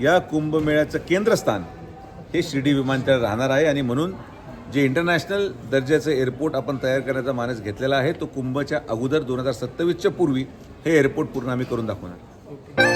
या कुंभमेळ्याचं केंद्रस्थान हे शिर्डी विमानतळ राहणार आहे आणि म्हणून जे इंटरनॅशनल दर्जाचं एअरपोर्ट आपण तयार करण्याचा मानस घेतलेला आहे तो कुंभच्या अगोदर दोन हजार सत्तावीसच्या पूर्वी हे एअरपोर्ट पूर्ण आम्ही करून दाखवणार.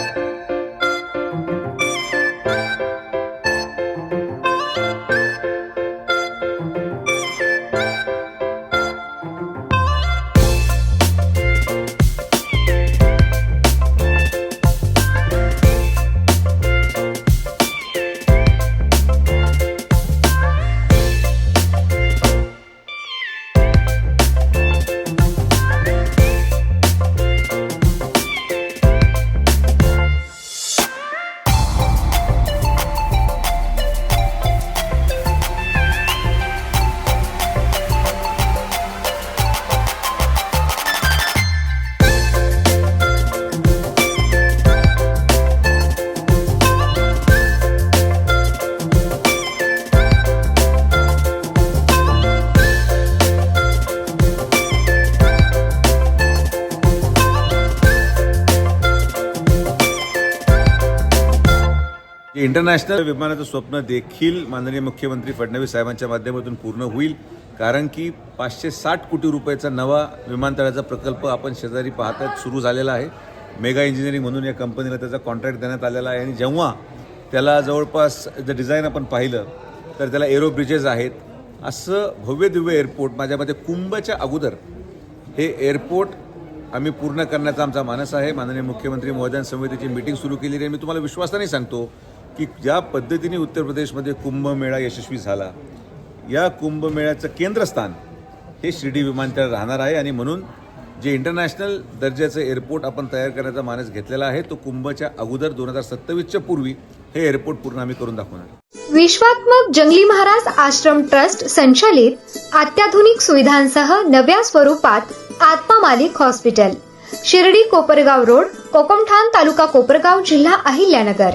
इंटरनॅशनल विमानाचं स्वप्न देखील माननीय मुख्यमंत्री फडणवीस साहेबांच्या माध्यमातून पूर्ण होईल. कारण की पाचशे साठ कोटी रुपयाचा नवा विमानतळाचा प्रकल्प आपण शेजारी पाहतात सुरू झालेला आहे. मेगा इंजिनिअरिंग म्हणून या कंपनीला त्याचा कॉन्ट्रॅक्ट देण्यात आलेला आहे. आणि जेव्हा त्याला जवळपास जर डिझाईन आपण पाहिलं तर त्याला एरो ब्रिजेस आहेत. असं भव्य दिव्य एअरपोर्ट माझ्या मते कुंभच्या अगोदर हे एअरपोर्ट आम्ही पूर्ण करण्याचा आमचा मानस आहे. माननीय मुख्यमंत्री महोदयां समितीची मीटिंग सुरू केलेली आहे. मी तुम्हाला विश्वासाने सांगतो की ज्या पद्धतीने उत्तर प्रदेशमध्ये कुंभमेळा यशस्वी झाला या कुंभमेळ्याचं केंद्रस्थान हे शिर्डी विमानतळ राहणार आहे आणि म्हणून जे इंटरनॅशनल दर्जाचं एअरपोर्ट आपण तयार करण्याचा मानस घेतलेला आहे तो कुंभच्या अगोदर दोन हजार सत्तावीसच्या पूर्वी हे एअरपोर्ट पूर्ण आम्ही करून दाखवणार विश्वात्मक जंगली महाराज आश्रम ट्रस्ट संचालित अत्याधुनिक सुविधांसह नव्या स्वरूपात आत्मा मालिक हॉस्पिटल शिर्डी कोपरगाव रोड कोकमठाण तालुका कोपरगाव जिल्हा अहिल्यानगर.